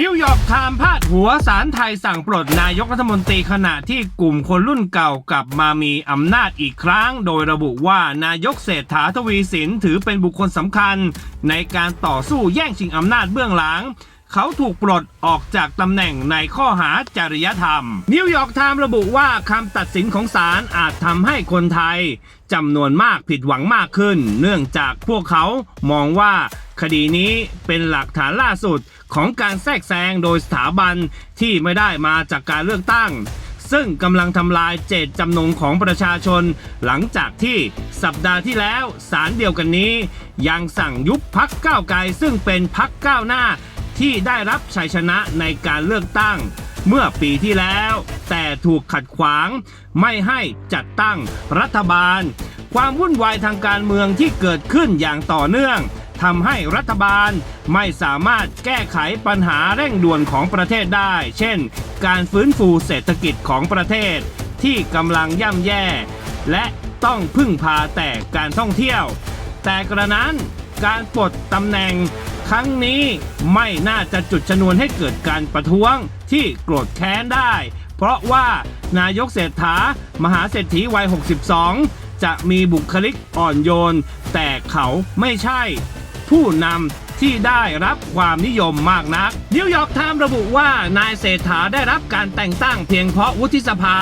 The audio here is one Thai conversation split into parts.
นิวยอร์กไทม์พาดหัวสารไทยสั่งปลดนายกรัฐมนตรีขณะที่กลุ่มคนรุ่นเก่ากลับมามีอำนาจอีกครั้ง โดยระบุว่านายกเศรษฐาทวีสินถือเป็นบุคคลสำคัญ ในการต่อสู้แย่งชิงอำนาจเบื้องหลังเขาถูกปลดออกจากตำแหน่งในข้อหาจริยธรรม นิวยอร์กไทม์ระบุว่าคำตัดสินของศาลอาจทำให้คนไทยจำนวนมากผิดหวังมากขึ้น เนื่องจากพวกเขามองว่า คดีนี้เป็นหลักฐานล่าสุดของการแทรกแซงโดยสถาบันที่ไม่ได้มาจากการเลือกตั้ง ซึ่งกำลังทำลายเจตจำนงของประชาชน หลังจากที่สัปดาห์ที่แล้วศาลเดียวกันนี้ ยังสั่งยุบพักก้าวไกลซึ่งเป็นพักก้าวหน้าที่ได้รับชัยชนะในการเลือกตั้ง เมื่อปีที่แล้ว แต่ถูกขัดขวาง ไม่ให้จัดตั้งรัฐบาล ความวุ่นวายทางการเมืองที่เกิดขึ้นอย่างต่อเนื่อง ทำให้รัฐบาลไม่สามารถแก้ไขปัญหาเร่งด่วนของประเทศได้ เช่น การฟื้นฟูเศรษฐกิจของประเทศที่กำลังย่ำแย่ และต้องพึ่งพาแต่การท่องเที่ยว แต่กระนั้นการปลดตำแหน่งครั้งนี้ไม่น่าจะจุดชนวนให้เกิดการประท้วงที่โกรธแค้นได้ เพราะว่านายกเศรษฐามหาเศรษฐีวัย 62 จะมีบุคลิกอ่อนโยน แต่เขาไม่ใช่ ผู้นำที่ได้รับความนิยมมากนัก นิวยอร์กไทม์ระบุว่านายเศรษฐาได้รับการแต่งตั้งเพียงเพราะวุฒิสภา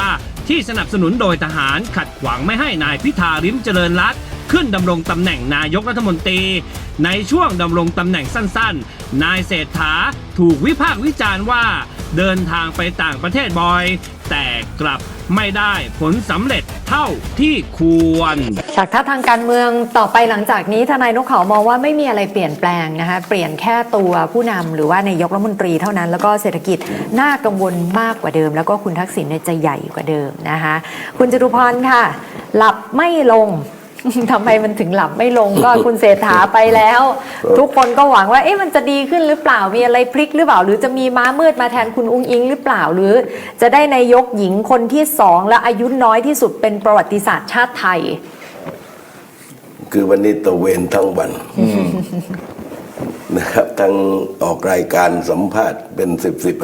ที่สนับสนุนโดยทหารขัดขวางไม่ให้นายพิธาริมเจริญรัตขึ้นดำรงตำแหน่งนายกรัฐมนตรี ในช่วงดำรงตำแหน่งสั้นๆ นายเศรษฐาถูกวิพากษ์วิจารณ์ว่า เดินทางไปต่างประเทศบ่อย แต่กลับไม่ได้ผลสำเร็จเท่าที่ควรฉากทัศน์ทางการเมืองต่อไปหลังจากนี้ทนายนกเขามองว่าไม่มีอะไรเปลี่ยนแปลงนะคะเปลี่ยนแค่ตัวผู้นำหรือว่านายกรัฐมนตรีเท่านั้น แล้วก็เศรษฐกิจน่ากังวลมากกว่าเดิม แล้วก็คุณทักษิณจะใหญ่กว่าเดิมนะคะคุณจตุพรค่ะ หลับไม่ลง ทำไมมันถึงหลับไม่ลงก็คุณเศรษฐาไปแล้ว ทุกคนก็หวังว่าเอ๊ะมันจะดีขึ้นหรือเปล่ามีอะไรพลิกหรือเปล่า หรือจะมีม้ามืดมาแทนคุณอุ้งอิงหรือเปล่าหรือ จะได้นายกหญิงคนที่สองและอายุน้อยที่สุดเป็นประวัติศาสตร์ชาติไทย คือวันนี้ตะเวนทั้งวันนะครับทั้งออกรายการสัมภาษณ์เป็นสิบสิบ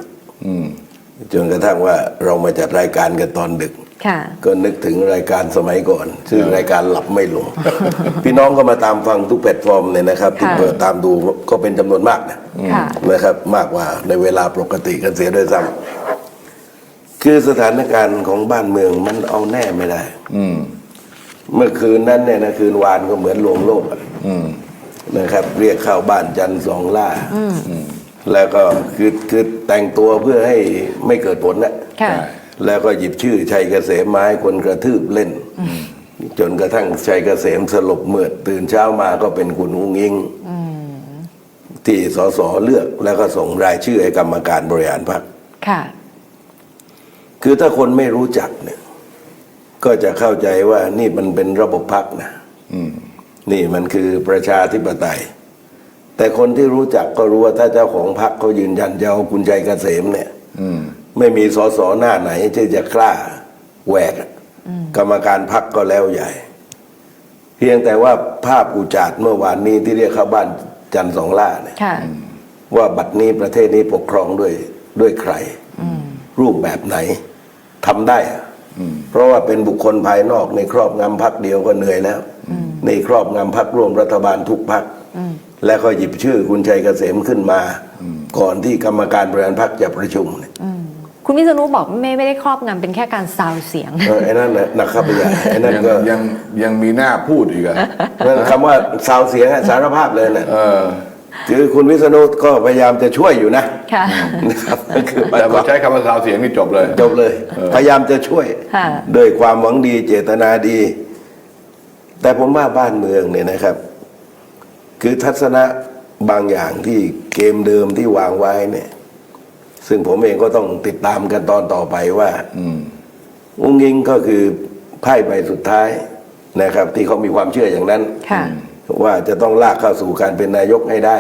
จนกระทั่งว่าเรามาจัดรายการกันตอนดึกค่ะ ก็นึกถึงรายการสมัยก่อน ชื่อรายการหลับไม่ลง พี่น้องก็มาตามฟังทุกแพลตฟอร์มเนี่ยนะครับที่ค่ะเปิดตามดูก็เป็นจำนวนมากนะค่ะนะครับ มากกว่าในเวลาปกติกันเสียด้วยซ้ำคือสถานการณ์ของบ้านเมืองมันเอาแน่ไม่ได้ อืมเมื่อคืนนั้นเนี่ยนะคืนวานก็เหมือนลวงโลกอะอืมนะครับ เรียกเข้าบ้านจันทร์สองล่าแล้วก็คือคือแต่งตัวเพื่อให้ไม่เกิดผลนะค่ะ แล้วก็หยิบชื่อชัยเกษมมาให้คนกระทืบเล่น จนกระทั่งชัยเกษมสลบเมื่อดตื่นเช้ามาก็เป็นคุณอุ้งอิงที่สสเลือกแล้วก็ส่งรายชื่อให้กรรมการบริหารพรรคค่ะ คือถ้าคนไม่รู้จักเนี่ย ก็จะเข้าใจว่านี่มันเป็นระบบพรรคนะอืมนี่มันคือประชาธิปไตย แต่คนที่รู้จักก็รู้ว่าถ้าเจ้าของพรรคเขายืนยันจะเอาคุณชัยเกษมเนี่ยอืม ไม่มีสสหน้าไหนที่จะกล้าแหวกอะกรรมการพักก็แล้วใหญ่ เพียงแต่ว่าภาพอุจาดเมื่อวานนี้ที่เรียกเข้าบ้านจันทร์สองล่าเนี่ยค่ะว่าบัดนี้ประเทศนี้ปกครองด้วยด้วยใคร รูปแบบไหนทำได้อะเพราะว่าเป็นบุคคลภายนอกในครอบงำพักเดียวก็เหนื่อยแล้ว ในครอบงำพักร่วมรัฐบาลทุกพักแล้วก็หยิบชื่อคุณชัยเกษมขึ้นมา ก่อนที่กรรมการบริหารพักจะประชุมเนี่ย คุณวิษณุบอกไม่ไม่ได้ครอบงำเป็นแค่การซาวเสียง เออไอ้นั่นน่ะหนักเข้าไปใหญ่ไอ้นั่นยังก็ยังยังมีหน้าพูดอีกอะนั่นคำว่าซาวเสียงอะสารภาพเลยน่ะเออ คือคุณวิษณุก็พยายามจะช่วยอยู่นะค่ะ นะครับนั่นคือแต่พอใช้คำว่าสาวเสียงนี่จบเลย จบเลย พยายามจะช่วยค่ะ ด้วยความหวังดีเจตนาดี แต่ผมว่าบ้านเมืองเนี่ยนะครับ คือทัศนะบางอย่างที่เกมเดิมที่วางไว้เนี่ย ซึ่งผมเองก็ต้องติดตามกันตอนต่อไปว่าอืมอุ้งอิงก็คือไพ่ใบสุดท้ายนะครับ ที่เขามีความเชื่ออย่างนั้นค่ะว่าจะต้องลากเข้าสู่การเป็นนายกให้ได้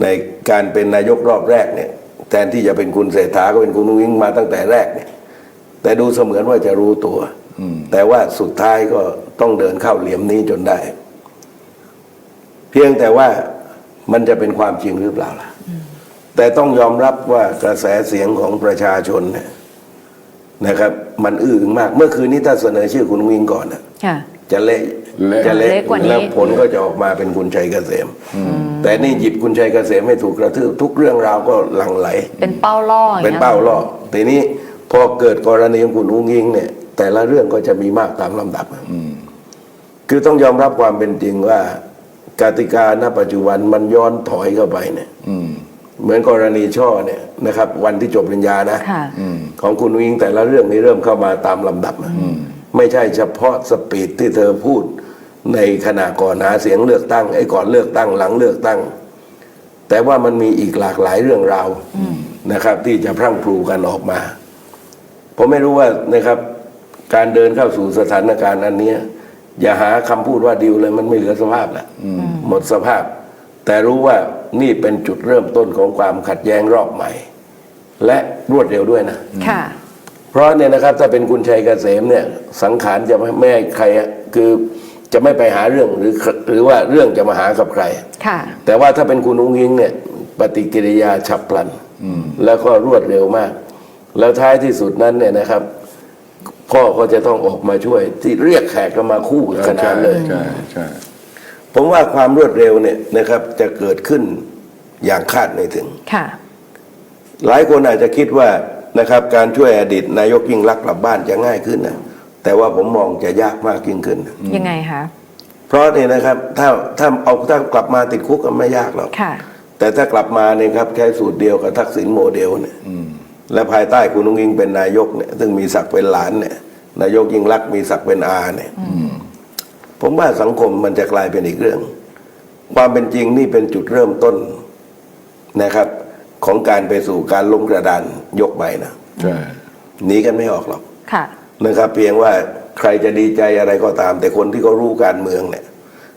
ในการเป็นนายกรอบแรกเนี่ยแทนที่จะเป็นคุณเศรษฐาก็เป็นคุณนุ้งอิงมาตั้งแต่แรกเนี่ย แต่ดูเสมือนว่าจะรู้ตัวแต่ว่าสุดท้ายก็ต้องเดินเข้าเหลี่ยมนี้จนได้ เพียงแต่ว่ามันจะเป็นความจริงหรือเปล่าล่ะ แต่ต้องยอมรับว่ากระแสเสียงของประชาชนเนี่ยนะครับ มันอื้องมาก เมื่อคืนนี้ถ้าเสนอชื่อคุณวิงก่อนนะค่ะ จะเละเละจะเละเละกว่านี้ แล้วผลก็จะออกมาเป็นคุณชัยเกษมแต่นี่หยิบคุณชัยเกษมให้ถูกกระทืบทุกเรื่องราวก็หลั่งไหล เป็นเป้าล่ออย่างเป็นงี้ย เป้าล่อทีนี้พอเกิดกรณีของคุณอุ้งอิงเนี่ย แต่ละเรื่องก็จะมีมากตามลำดับคือต้องยอมรับความเป็นจริงว่ากติกาณปัจจุบันมันย้อนถอยเข้าไปเนี่ยอื เหมือนกรณีช่อเนี่ยนะครับ วันที่จบปริญญานะค่ะ ของคุณวิงแต่ละเรื่องนี้เริ่มเข้ามาตามลำดับอะไม่ใช่เฉพาะสปีดที่เธอพูดในขณะก่อนหาเสียงเลือกตั้งไอ้ก่อนเลือกตั้งหลังเลือกตั้ง แต่ว่ามันมีอีกหลากหลายเรื่องราวนะครับ ที่จะพรั่งพรูกันออกมา ผมไม่รู้ว่านะครับ การเดินเข้าสู่สถานการณ์อันเนี้ย อย่าหาคำพูดว่าดิวเลยมันไม่เหลือสภาพแล้วหมดสภาพ แต่รู้ว่า นี่เป็นจุดเริ่มต้นของความขัดแย้งรอบใหม่ และรวดเร็วด้วยนะ ค่ะ เพราะเนี่ยนะครับถ้าเป็นคุณชัยเกษมเนี่ยสังขารจะไม่ไม่ให้ใครอะคือจะไม่ไปหาเรื่องหรือหรือว่าเรื่องจะมาหากับใคร ค่ะ แต่ว่าถ้าเป็นคุณอุ้งอิงเนี่ยปฏิกิริยาฉับพลันแล้วก็รวดเร็วมาก แล้วท้ายที่สุดนั้นเนี่ยนะครับพ่อก็จะต้องออกมาช่วย ที่เรียกแขกก็มาคู่กันขนาดเลยใช่ใช่ ผมว่าความรวดเร็วเนี่ยนะครับ จะเกิดขึ้นอย่างคาดไม่ถึง ค่ะ หลายคนอาจจะคิดว่านะครับ การช่วยอดีตนายกยิ่งรักษณ์กลับบ้านจะง่ายขึ้นนะแต่ว่าผมมองจะยากมากยิ่งขึ้น ยังไงคะ เพราะเนี่ยนะครับ ถ้าถ้าเอาถ้ากลับมาติดคุกก็ไม่ยากหรอกค่ะ แต่ถ้ากลับมาเนี่ยครับใช้สูตรเดียวกับทักษิณโมเดลเนี่ยและภายใต้คุณนุ้งอิงเป็นนายกเนี่ยซึ่งมีศักดิ์เป็นหลานเนี่ย นายกยิ่งรักษณ์มีศักดิ์เป็นอาเนี่ย ผมว่าสังคมมันจะกลายเป็นอีกเรื่อง ความเป็นจริงนี่เป็นจุดเริ่มต้นนะครับ ของการไปสู่การล้มกระดานยกใหม่นะใช่หนีกันไม่ออกหรอกค่ะนะครับ เพียงว่าใครจะดีใจอะไรก็ตาม แต่คนที่เขารู้การเมืองเนี่ย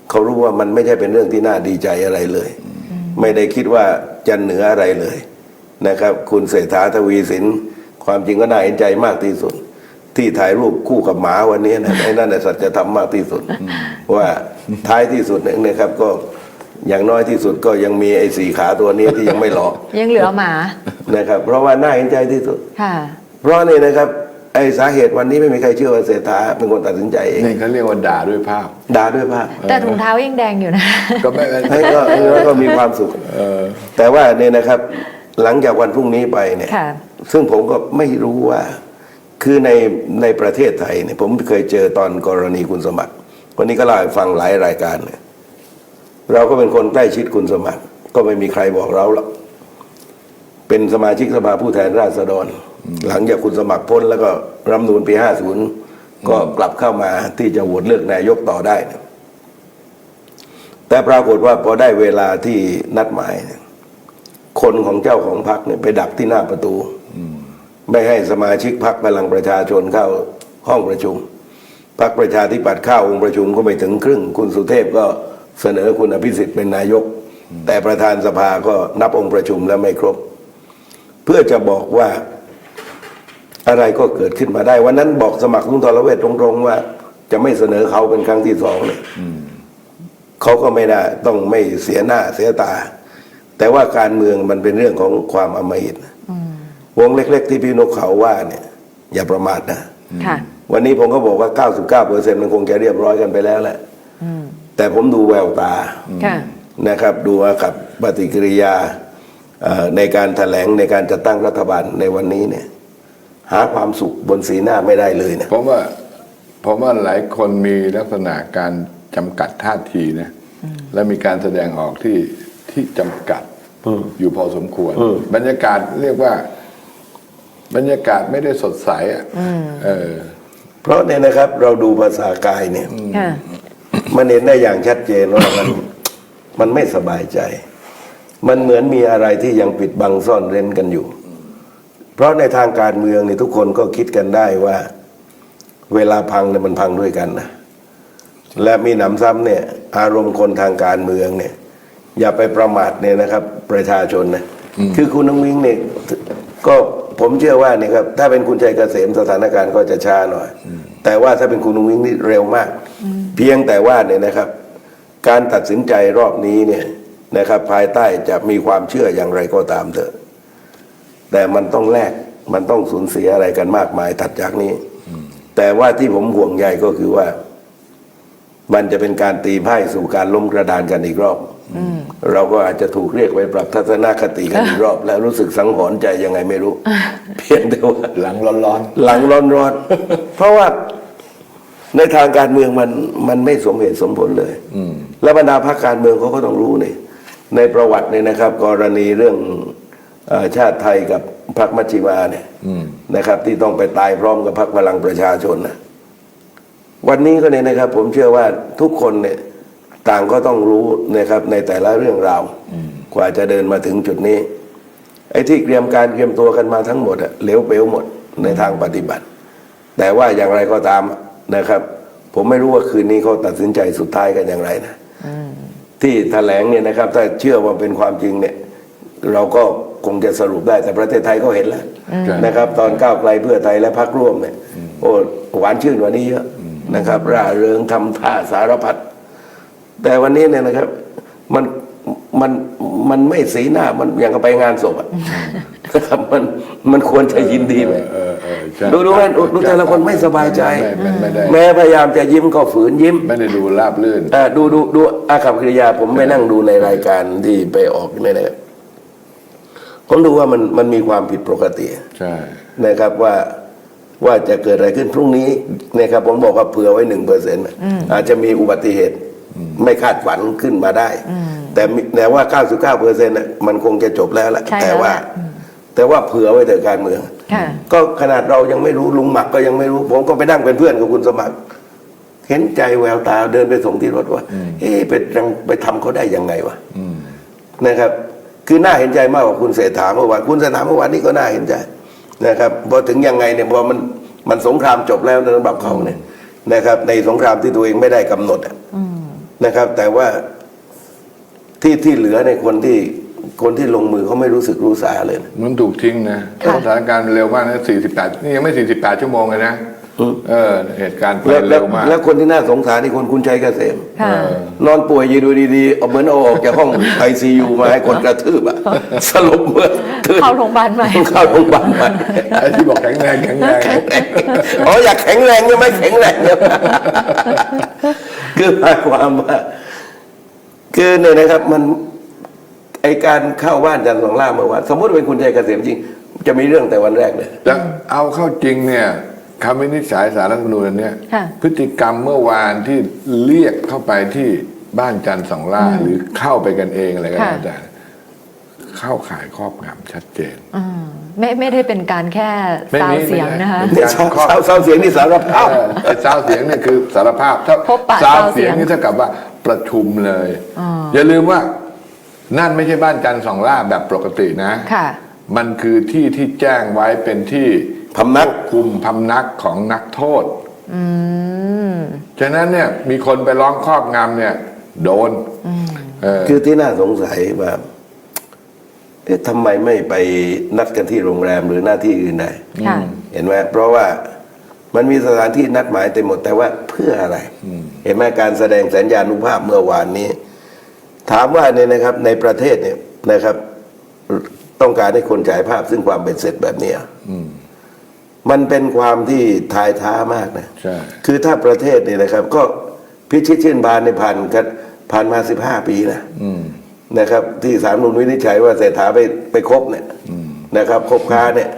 เขารู้ว่ามันไม่ใช่เป็นเรื่องที่น่าดีใจอะไรเลย ไม่ได้คิดว่าจะเหนืออะไรเลยนะครับ คุณเศรษฐาทวีสิน ความจริงก็น่าเห็นใจมากที่สุด ที่ถ่ายรูปคู่กับหมาวันนี้นะไอ้นั่นแหละสัจธรรมมากที่สุด ว่าท้ายที่สุดเนี่ยนะครับก็อย่างน้อยที่สุดก็ยังมีไอ้สี่ขาตัวนี้ที่ยังไม่หลอกยังเหลือหมานะครับ เพราะว่าน่าเห็นใจที่สุดค่ะเพราะนี่นะครับไอ้สาเหตุวันนี้ไม่มีใครเชื่อว่าเศรษฐาเป็นคนตัดสินใจเองนี่เขาเรียกว่าด่าด้วยภาพด่าด้วยภาพ แต่ถุงเท้ายังแดงอยู่นะ ก็ไม่ไม่ให้ก็แล้วก็มีความสุขแต่ว่าเนี่ยนะครับ หลังจากวันพรุ่งนี้ไปเนี่ยค่ะซึ่งผมก็ไม่รู้ว่า คือในในประเทศไทยเนี่ยผมเคยเจอตอนกรณีคุณสมัครวันนี้ก็เล่าให้ฟังหลายรายการเนี่ยเราก็เป็นคนใกล้ชิดคุณสมัครก็ไม่มีใครบอกเราหรอกเป็นสมาชิกสภาผู้แทนราษฎร หลังจากคุณสมัครพ้น แล้วก็รัฐธรรมนูลปี50ก็กลับเข้ามาที่จะโหวตเลือกนายกต่อได้นะแต่ปรากฏว่าพอได้เวลาที่นัดหมายเนี่ยคนของเจ้าของพรรคเนี่ยไปดักที่หน้าประตู ไม่ให้สมาชิกพรรคพลังประชาชนเข้าห้องประชุมพรรคประชาธิปัตย์เข้าองค์ประชุมก็ไม่ถึงครึ่ง คุณสุเทพก็เสนอคุณอภิสิทธิ์เป็นนายก แต่ประธานสภาก็นับองค์ประชุมแล้วไม่ครบ เพื่อจะบอกว่าอะไรก็เกิดขึ้นมาได้ วันนั้นบอกสมัครลุงทรเวทตรงๆว่า จะไม่เสนอเขาเป็นครั้งที่สองเลยเขาก็ไม่ได้ต้องไม่เสียหน้าเสียตา แต่ว่าการเมืองมันเป็นเรื่องของความอมหิตนะ วงเล็ก ๆ ที่พี่นกเขาว่าเนี่ยอย่าประมาทนะ ค่ะ วันนี้ผมก็บอกว่า 99เปอร์เซ็นต์มันคงจะเรียบร้อยกันไปแล้วแหละแต่ผมดูแววตาค่ะ นะครับ ดูว่ากับปฏิกิริยาเอ่อในการถแถลงในการจัดตั้งรัฐบาลในวันนี้เนี่ย หาความสุขบนสีหน้าไม่ได้เลยนะ ผมว่าผมว่าหลายคนมีลักษณะการจำกัดท่าทีนะและมีการแสดงออกที่ที่จำกัดอยู่พอสมควร บรรยากาศเรียกว่า บรรยากาศไม่ได้สดใสอะเออ เพราะเนี่ยนะครับ เราดูภาษากายเนี่ย ค่ะ มันเห็นได้อย่างชัดเจนว่ามัน มันไม่สบายใจ มันเหมือนมีอะไรที่ยังปิดบังซ่อนเร้นกันอยู่ เพราะในทางการเมืองเนี่ยทุกคนก็คิดกันได้ว่า เวลาพังเนี่ยมันพังด้วยกันนะและมีหนำซ้ำเนี่ย อารมณ์คนทางการเมืองเนี่ย อย่าไปประมาทเนี่ยนะครับ ประชาชนนะคือคุณน้องวิงเนี่ยก็ ผมเชื่อว่าเนี่ยครับถ้าเป็นคุณชัยเกษมสถานการณ์ก็จะช้าหน่อย แต่ว่าถ้าเป็นคุณน้องวิงนี่เร็วมาก เพียงแต่ว่าเนี่ยนะครับ การตัดสินใจรอบนี้เนี่ยนะครับ ภายใต้จะมีความเชื่ออย่างไรก็ตามเถอะ แต่มันต้องแลกมันต้องสูญเสียอะไรกันมากมายถัดจากนี้ แต่ว่าที่ผมห่วงใยก็คือว่า มันจะเป็นการตีไพ่สู่การล้มกระดานกันอีกรอบ เราก็อาจจะถูกเรียกไปปรับทัศนคติกันอีกรอบ แล้วรู้สึกสังหรณ์ใจยังไงไม่รู้ เพียงแต่ว่าหลังร้อนหลังร้อนร้อนๆเพราะว่าในทางการเมืองมันมันไม่สมเหตุสมผลเลยแล้วบรรดาพรรคการเมืองเขาก็ต้องรู้นี่ในประวัติเนี่ยนะครับ กรณีเรื่องเออชาติไทยกับพรรคมัชชิมาเนี่ยนะครับ ที่ต้องไปตายพร้อมกับพรรคพลังประชาชนนะวันนี้ก็เนี่ยนะครับ ผมเชื่อว่าทุกคนเนี่ย ต่างก็ต้องรู้นะครับในแต่ละเรื่องราวกว่าจะเดินมาถึงจุดนี้ ไอ้ที่เตรียมการเตรียมตัวกันมาทั้งหมดอะเหลวเปลวหมดในทางปฏิบัติ แต่ว่าอย่างไรก็ตามนะครับ ผมไม่รู้ว่าคืนนี้เขาตัดสินใจสุดท้ายกันอย่างไรนะที่แถลงเนี่ยนะครับ ถ้าเชื่อว่าเป็นความจริงเนี่ย เราก็คงจะสรุปได้แต่ประเทศไทยก็เห็นแล้วใช่นะครับ ตอนก้าวไกลเพื่อไทยและพรรคร่วมเนี่ยโอ้หวานชื่นกว่านี้เยอะนะครับ ร่าเริงทำท่าสารพัด แต่วันนี้เนี่ยนะครับ มันมันมันไม่สีหน้ามันอย่างกับไปงานศพอะนะครับมันมันควรจะยินดีไหมๆเออเออใช่ดูดูไหมดูดูแต่ละคนไม่สบายใจไม่ไม่ได้แม้พยายามจะยิ้มก็ฝืนยิ้ม ไม่ได้ดูราบลื่นอ่าดูดูดูอากับกิริยาผมไปนั่งดูในรายการที่ไปออกเนี่ยนะครับผมดูว่ามันมันมีความผิดปกติใช่นะครับว่าว่าจะเกิดอะไรขึ้นพรุ่งนี้นะครับผมบอกว่าเผื่อไว้หนึ่งเปอร์เซ็นต์อาจจะมีอุบัติเหตุ ไม่คาดฝันขึ้นมาได้ แต่มีแต่ว่าเก้าสิบเก้าเปอร์เซ็นต์มันคงจะจบแล้วแหละใช่แต่แล้วว่าล่ะแต่ว่าเผื่อไว้เถอะการเมืองค่ะก็ขนาดเรายังไม่รู้ลุงหมักก็ยังไม่รู้ ผมก็ไปนั่งเป็นเพื่อนกับคุณสมัคร เห็นใจแววตาเดินไปส่งที่รถว่าเอ๊ะไปยังไปทำเขาได้ยังไงวะนะครับ คือน่าเห็นใจมากกว่าคุณเศรษฐาเมื่อวานคุณเศรษฐาเมื่อวานนี้ก็น่าเห็นใจนะครับพอถึงยังไงเนี่ยพอมันมันสงครามจบแล้วในระดับเขาเนี่ยนะครับ ในสงครามที่ตัวเองไม่ได้กำหนดอะ นะครับ แต่ว่าที่ที่เหลือในยคนที่คนที่ลงมือเขาไม่รู้สึกรู้สาเลยนะ มันถูกทิ้งนะค่ะ สถานการณ์เร็วมากนะ48 นี่ยังไม่ 48 ชั่วโมงเลยนะอืม เออเหตุการณ์ไปแล้วแล้เร็ววมาก แล้วคนที่น่าสงสารนี่คนคุณชัยเกษม ค่ะ นอนป่วยอยู่ดูดีๆเอาเหมือนเอาออกจากห้องไอซียูมาให้คนกระทืบอะสลบเมื่อคืนเข้าโรงพยาบาลใหม่ เข้าโรงพยาบาลใหม่ไอ้ที่บอกแข็งแรงแข็งแรงอ๋ออยากแข็งแรงใช่ไหมแข็งแรงใช่ไหมคือหมายความว่าคือเนี่ยนะครับมันไอการเข้าบ้านจันทร์สองล่าเมื่อวานสมมติว่าเป็นคุณชัยเกษมจริง จะมีเรื่องแต่วันแรกเลย แล้วเอาเข้าจริงเนี่ย คำวินิจฉัยสารรัฐธรรมนูญอันเนี่ยค่ะ พฤติกรรมเมื่อวานที่เรียกเข้าไปที่บ้านจันทร์สองล่าหรือเข้าไปกันเองอะไรก็ค่ะแล้วแต่เข้าข่ายครอบงำชัดเจน อืมไม่ไม่ได้เป็นการแค่ไม่ซาวมีเสียงนะคะไม่เนี่ยการเศร้าครอบเศร้าเศร้าเสียงนี่สารภาพ เออไอ้ซาวเสียงเนี่ยคือสารภาพถ้าพบปะซาวซาวเสีเสียยงงนี่เท่ากับว่าประชุมเลย อ๋ออย่าลืมว่านั่นไม่ใช่บ้านจันทร์สองล่าแบบปกตินะ ค่ะ มันคือที่ที่แจ้งไว้เป็นที่ พำนักคุมพำนักของนักโทษอืมฉะนั้นเนี่ยมีคนไปร้องครอบงำเนี่ย โดนเออคือที่น่าสงสัยว่าเอ๊ะทำไมไม่ไปนัดกันที่โรงแรมหรือหน้าที่อื่นได้ค่ะ เห็นไหมเพราะว่ามันมีสถานที่นัดหมายเต็มหมดแต่ว่าเพื่ออะไร เห็นไหมการแสดงสัญญานุภาพเมื่อวานนี้ ถามว่าเนี่ยนะครับ ในประเทศเนี่ยนะครับ ต้องการให้คนฉายภาพซึ่งความเป็นเสร็จแบบเนี้ย มันเป็นความที่ทายท้ามากนะใช่คือถ้าประเทศเนี่ยนะครับ ก็พิชิตชื่นบานในผ่านกันผ่านมาสิบห้าปีนะอืมนะครับ ที่สารนุนวินิจฉัยว่าเศรษฐาไปไปคบเนี่ยนะครับคบค้าเนี่ย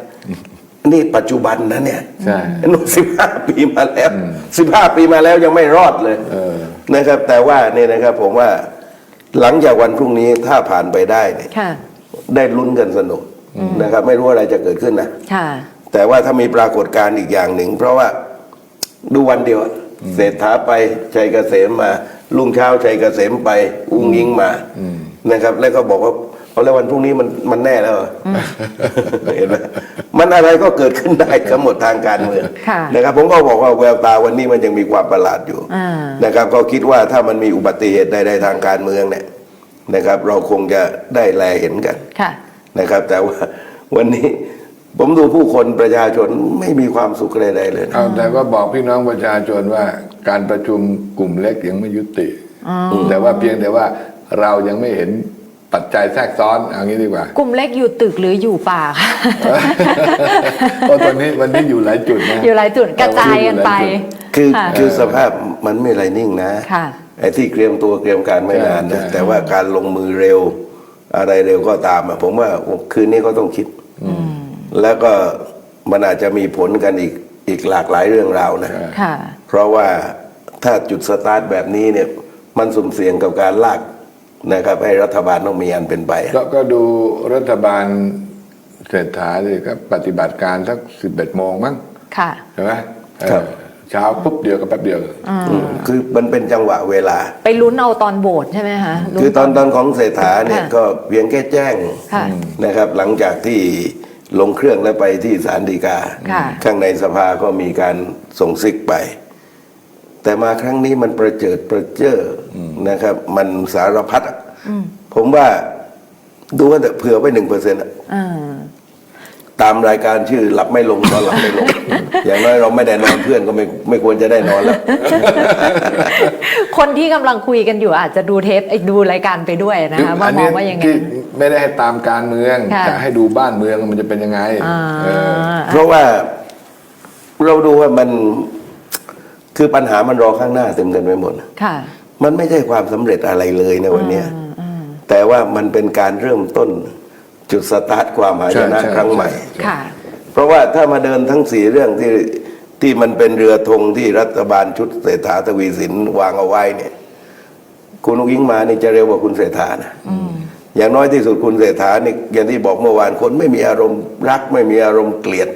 นี่ปัจจุบันนะเนี่ยใช่นุ่นสิบห้าปีมาแล้วสิบห้าปีมาแล้วยังไม่รอดเลยเออนะครับ แต่ว่าเนี่ยนะครับ ผมว่าหลังจากวันพรุ่งนี้ถ้าผ่านไปได้เนี่ยค่ะได้ลุ้นกันสนุกนะครับ ไม่รู้อะไรจะเกิดขึ้นนะค่ะ แต่ว่าถ้ามีปรากฏการณ์อีกอย่างหนึ่ง เพราะว่าดูวันเดียวอะเศรษฐาไปชัยเกษมมาลุงเช้าชัยเกษมไป อุ้งยิงมานะครับ แล้วก็บอกว่าเอาแล้ววันพรุ่งนี้มันมันแน่แล้วเหรออเห็นไหมมันอะไรก็เกิดขึ้นได้ทั้งหมดทางการเมืองค่ะนะครับผมก็บอกว่าแววตาวันนี้มันยังมีความประหลาดอยู่อ่านะครับ ก็คิดว่าถ้ามันมีอุบัติเหตุใดๆทางการเมืองเนี่ยนะครับ เราคงจะได้แลเห็นกันค่ะนะครับ แต่ว่าวันนี้ ผมดูผู้คนประชาชนไม่มีความสุขใดๆเลยนะเอาแต่ว่าบอกพี่น้องประชาชนว่าการประชุมกลุ่มเล็กยังไม่ยุติ แต่ว่าเพียงแต่ว่าเรายังไม่เห็นปัจจัยแทรกซ้อนเอางี้ดีกว่า กลุ่มเล็กอยู่ตึกหรืออยู่ป่าคะเพราะตอนนี้วันนี้อยู่หลายจุดนะอยู่หลายจุดกระจายกันไป คือค่ะคือสภาพมันไม่ไรนิ่งนะค่ะไอ้ที่เตรียมตัวเตรียมการไม่นานใช่นะใช่แต่ว่าการลงมือเร็ว อะไรเร็วก็ตามอะผมว่าคืนนี้ก็ต้องคิด แล้วก็มันอาจจะมีผลกันอีกอีกหลากหลายเรื่องราวนะ ค่ะ เพราะว่าถ้าจุดสตาร์ทแบบนี้เนี่ยมันสุ่มเสี่ยงกับการลากนะครับ ให้รัฐบาลต้องมีอันเป็นไปอะก็ก็ดูรัฐบาลเศรษฐาเลยก็ปฏิบัติการสักสิบเอ็ดโมงมั้งค่ะ ใช่ไหมเออครับเช้าปุ๊บเดียวก็แป๊บเดียวอืมคือมันเป็นจังหวะเวลา ไปลุ้นเอาตอนโบสใช่ไหมคะลุ้ คือตอนตอนของเศรษฐาเนี่ยค่ะก็เพียงแค่แจ้งค่ะ นะครับ หลังจากที่ ลงเครื่องแล้วไปที่ศาลฎีกาค่ะข้างในสภาก็มีการส่งซิกไป แต่มาครั้งนี้มันประเจิดประเจ้ออนะครับ มันสารพัดอะผมว่าดูว่าแต่เผื่อไว้หนึ่งเปอร์เซ็นต์อ่า ตามรายการชื่อหลับไม่ลงตอนหลับไม่ลง อย่างน้อยเราไม่ได้นอนเพื่อนก็ไม่ไม่ควรจะได้นอนแล้ว คนที่กำลังคุยกันอยู่อาจจะดูเทปเอ้ยดูรายการไปด้วยนะคะว่ามองว่ายังไง ที่ไม่ได้ให้ตามการเมืองค่ะจะให้ดูบ้านเมืองมันจะเป็นยังไงอ่าเออเพราะว่าเราดูว่ามันคือปัญหามันรอข้างหน้าเต็มกันไปหมด ค่ะมันไม่ใช่ความสำเร็จอะไรเลยในวันเนี้ย แต่ว่ามันเป็นการเริ่มต้น จุดสตาร์ทความหายนะใช่ใช่ครั้งใหม่ ค่ะ เพราะว่าถ้ามาเดินทั้งสี่เรื่องที่ที่มันเป็นเรือธงที่รัฐบาลชุดเศรษฐาทวีสินวางเอาไว้เนี่ย คุณอุ้งอิงมานี่จะเร็วกว่าคุณเศรษฐานะอย่างน้อยที่สุดคุณเศรษฐานี่อย่างที่บอกเมื่อวานคนไม่มีอารมณ์รัก ไม่มีอารมณ์เกลียด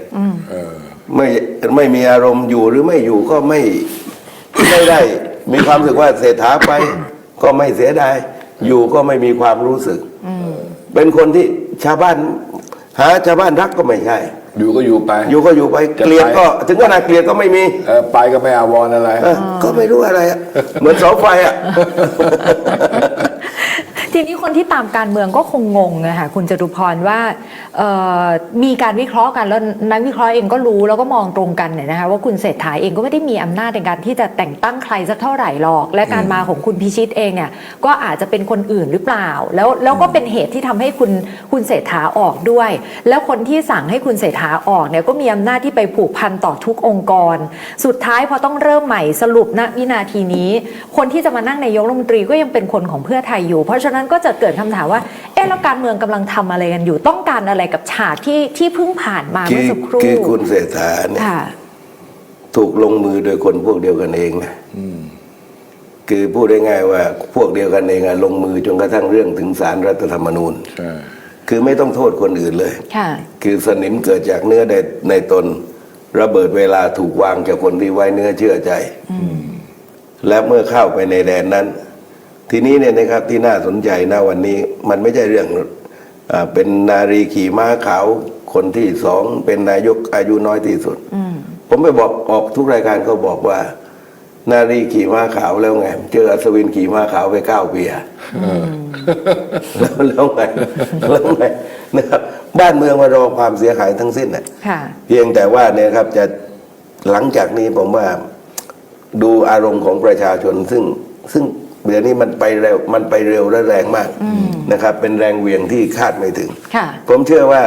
เออไม่ไม่มีอารมณ์อยู่หรือไม่อยู่ก็ไม่ไม่ได้ มีความรู้สึกว่าเศรษฐาไป ก็ไม่เสียดายอยู่ก็ไม่มีความรู้สึกเป็นคนที่ ชาวบ้าน หาชาวบ้านรักก็ไม่ใช่ อยู่ก็อยู่ไป อยู่ก็อยู่ไปจะไป เกลียดก็ ถึงขนาดเกลียดก็ไม่มีเออไปก็ไม่อาวรณ์อะไร เออก็ไม่รู้อะไรอะเหมือนเสาไฟอะ ทีนี้คนที่ตามการเมืองก็คงงงนะคะคุณจตุพรว่ามีการวิเคราะห์กันแล้วนักวิเคราะห์เองก็รู้แล้วก็มองตรงกันเนี่ยนะคะว่าคุณเศรษฐาเองก็ไม่ได้มีอำนาจในการที่จะแต่งตั้งใครสักเท่าไหร่หรอก และการมาของคุณพิชิตเองเนี่ยก็อาจจะเป็นคนอื่นหรือเปล่า แล้วแล้วก็เป็นเหตุที่ทำให้คุณคุณเศรษฐาออกด้วย แล้วคนที่สั่งให้คุณเศรษฐาออกเนี่ยก็มีอำนาจที่ไปผูกพันต่อทุกองค์กร สุดท้ายพอต้องเริ่มใหม่สรุปณวินาทีนี้ คนที่จะมานั่งนายกรัฐมนตรีก็ยังเป็นคนของเพื่อไทยอยู่ เพราะฉะนั้นก็จะเกิดคำถามว่า เอ๊ะแล้วการเมืองกำลังทำอะไรกันอยู่ ต้องการอะไรกับฉากที่ที่เพิ่งผ่านมาคืเมื่ออสักครู่คือคุณเศรษฐาเนี่ยค่ะถูกลงมือโดยคนพวกเดียวกันเองนะคือพูดได้ง่ายๆว่าพวกเดียวกันเองอะลงมือจนกระทั่งเรื่องถึงสารรัฐธรรมนูญใช่คือไม่ต้องโทษคนอื่นเลยค่ะคือสนิมเกิดจากเนื้อในในตน ระเบิดเวลาถูกวางจากคนที่ไว้เนื้อเชื่อใจ และเมื่อเข้าไปในแดนนั้น ทีนี้เนี่ยนะครับที่น่าสนใจนะวันนี้มันไม่ใช่เรื่องอาเป็นนารีขี่ม้าขาวคนที่สองเป็นนายกอายุน้อยที่สุดผมไปบอกออกทุกรายการเขาบอกว่า นารีขี่ม้าขาวแล้วไง เจออัศวินขี่ม้าขาวไปเก้าปีอะแล้วแล้วไงแล้วไงนะครับ บ้านเมืองมารอความเสียหายทั้งสิ้นน่ะค่ะเพียงแต่ว่าเนี่ยครับจะหลังจากนี้ผมว่าดูอารมณ์ของประชาชนซึ่งซึ่ง เดี๋ยวนี้มันไปเร็วมันไปเร็วและแรงมากนะครับ เป็นแรงเหวี่ยงที่คาดไม่ถึงค่ะผมเชื่อว่า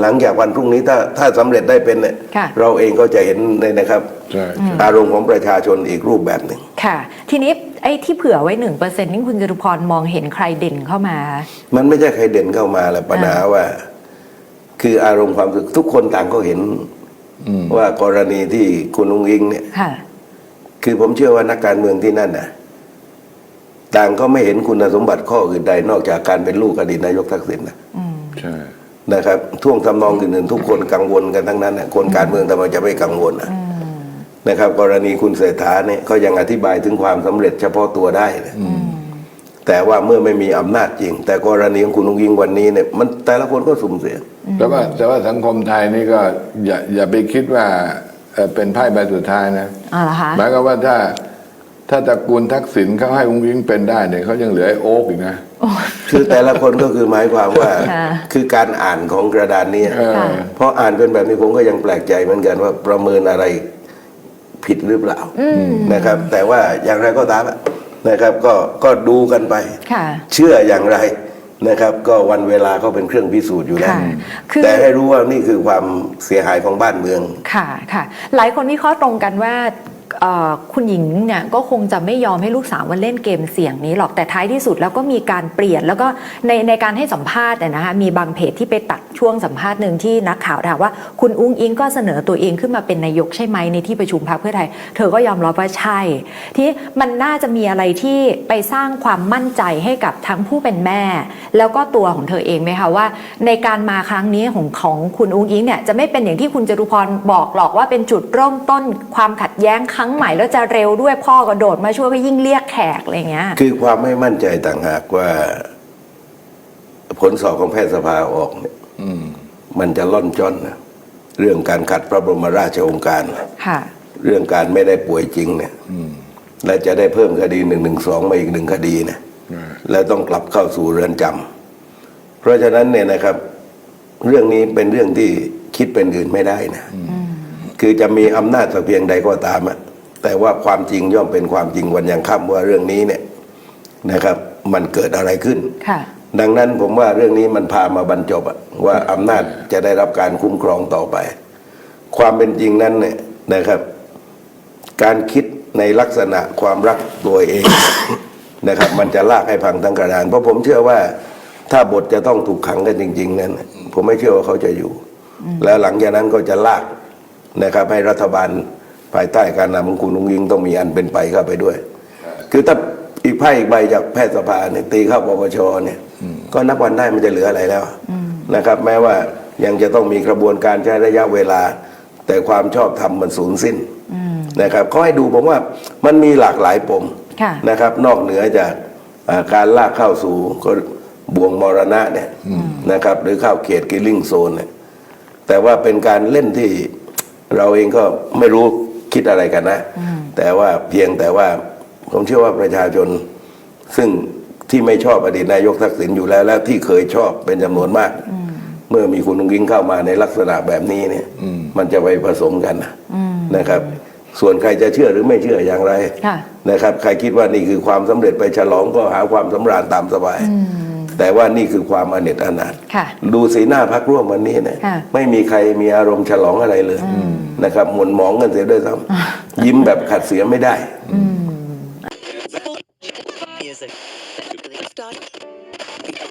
หลังจากวันพรุ่งนี้ถ้าถ้าสำเร็จได้เป็นเนี่ยค่ะเราเองก็จะเห็นเลยนะครับใช่ใช่อารมณ์ของประชาชนอีกรูปแบบหนึ่งค่ะ ทีนี้ไอ้ที่เผื่อไว้หนึ่งเปอร์เซ็นต์นี่คุณจตุพรมองเห็นใครเด่นเข้ามา มันไม่ใช่ใครเด่นเข้ามาแหละปัญหาว่า คืออารมณ์ความรู้สึกทุกคนต่างก็เห็นว่ากรณีที่คุณลุงอิงเนี่ยค่ะคือผมเชื่อว่านักการเมืองที่นั่นน่ะ ต่างก็ไม่เห็นคุณสมบัติข้ออื่นใด นอกจากการเป็นลูกอดีตนายกทักษิณนะใช่นะครับท่วงทำนองอื่นๆทุกคนกังวลกันทั้งนั้นน่ะคนการเมืองทำไมจะไม่กังวลนะนะครับ กรณีคุณเศรษฐาเนี่ยก็ยังอธิบายถึงความสำเร็จเฉพาะตัวได้นะแต่ว่าเมื่อไม่มีอำนาจจริง แต่กรณีของคุณลุงยิงวันนี้เนี่ยมันแต่ละคนก็สุ่มเสี่ยงแต่ว่าแต่ว่าสังคมไทยนี่ก็อย่าอย่าไปคิดว่าเอ่อเป็นไพ่ใบสุดท้ายนะอ๋อเหรอคะหมายความว่าถ้า ถ้าตระกูลทักษิณเขาให้อุ้งอิงเป็นได้เนี่ยเขายังเหลือไอ้โอ๊กอีกนะ คือแต่ละคนก็คือหมายความว่า ค่ะคือการอ่านของกระดานเนี้เออค่ะเพราะอ่านเป็นแบบนี้ผมก็ยังแปลกใจเหมือนกันว่าประเมินอะไรผิดหรือเปล่านะครับ แต่ว่าอย่างไรก็ตามอะนะครับ ก็ก็ดูกันไป ค่ะ เชื่ออย่างไรนะครับ ก็วันเวลาก็เป็นเครื่องพิสูจน์อยู่แล้วค่ะคือ แต่ให้รู้ว่านี่คือความเสียหายของบ้านเมือง ค่ะค่ะ หลายคนวิเคราะห์ตรงกันว่าเอ่อ คุณหญิงเนี่ยก็คงจะไม่ยอมให้ลูกสาวมาเล่นเกมเสี่ยงนี้หรอกแต่ท้ายที่สุดแล้วก็มีการเปลี่ยนแล้วก็ในในการให้สัมภาษณ์เนี่ยนะคะมีบางเพจที่ไปตัดช่วงสัมภาษณ์หนึ่งที่นักข่าวถามว่าคุณอุ้งอิงก็เสนอตัวเองขึ้นมาเป็นนายกใช่ไหมในที่ประชุมพรรคเพื่อไทย เธอก็ยอมรับว่าใช่ ที่มันน่าจะมีอะไรที่ไปสร้างความมั่นใจให้กับทั้งผู้เป็นแม่ แล้วก็ตัวของเธอเองไหมคะว่า ในการมาครั้งนี้ของของคุณอุ้งอิงเนี่ยจะไม่เป็นอย่างที่คุณจตุพรบอกหรอกว่าเป็นจุดเริ่มต้นความขัดแย้งครั้งใหม่แล้วจะเร็วด้วยพ่อกระโดดมาช่วยก็ยิ่งเรียกแขกอะไรเงี้ย คือความไม่มั่นใจต่างหากว่า ผลสอบของแพทยสภาออกเนี่ยอืมมันจะล่อนจ้อนนะเรื่องการขัดพระบรมราชโองการ ค่ะ เรื่องการไม่ได้ป่วยจริงเนี่ยและจะได้เพิ่มคดีหนึ่งหนึ่งสองมาอีกหนึ่งคดีนะอืมแล้วต้องกลับเข้าสู่เรือนจำเพราะฉะนั้นเนี่ยนะครับ เรื่องนี้เป็นเรื่องที่คิดเป็นอื่นไม่ได้นะคือจะมีอำนาจสักเพียงใดก็ตามอะ แต่ว่าความจริงย่อมเป็นความจริงวันยังค่ำว่าเรื่องนี้เนี่ยนะครับ มันเกิดอะไรขึ้นค่ะดังนั้นผมว่าเรื่องนี้มันพามาบรรจบอะว่าอำนาจจะได้รับการคุ้มครองต่อไป ความเป็นจริงนั้นเนี่ยนะครับ การคิดในลักษณะความรักตัวเองนะครับ มันจะลากให้พังทั้งกระดาน เพราะผมเชื่อว่าถ้าบทจะต้องถูกขังกันจริง ๆ นั้น ผมไม่เชื่อว่าเขาจะอยู่ แล้วหลังจากนั้นก็จะลากนะครับให้รัฐบาล ภายใต้การนำของคุณลุงยิงต้องมีอันเป็นไปเข้าไปด้วย คือถ้าอีกไพ่อีกใบจากแพทยสภาเนี่ยตีเข้าปปชเนี่ยก็นับวันได้มันจะเหลืออะไรแล้วนะครับ แม้ว่ายังจะต้องมีกระบวนการใช้ระยะเวลา แต่ความชอบธรรมมันสูญสิ้นนะครับเขาให้ดูผมว่ามันมีหลากหลายปมค่ะนะครับ นอกเหนือจากอ่าการลากเข้าสู่ก็บ่วงมรณะเนี่ยนะครับ หรือเข้าเขตกิลลิ่งโซนเนี่ยแต่ว่าเป็นการเล่นที่เราเองก็ไม่รู้ คิดอะไรกันนะ แต่ว่าเพียงแต่ว่าผมเชื่อว่าประชาชน ซึ่งที่ไม่ชอบอดีตนายกทักษิณอยู่แล้ว และที่เคยชอบเป็นจำนวนมาก เมื่อมีคุณลุงยิงเข้ามาในลักษณะแบบนี้เนี่ย มันจะไปผสมกันนะนะครับ ส่วนใครจะเชื่อหรือไม่เชื่ออย่างไรค่ะนะครับ ใครคิดว่านี่คือความสำเร็จไปฉลองก็หาความสำราญตามสบาย แต่ว่านี่คือความอเนจอนาถดูสีหน้าพักร่วมวันนี้นี่ไม่มีใครมีอารมณ์ฉลองอะไรเลยนะครับหมุนมองกันเสียด้วยซ้ำยิ้มแบบขัดเสียไม่ได้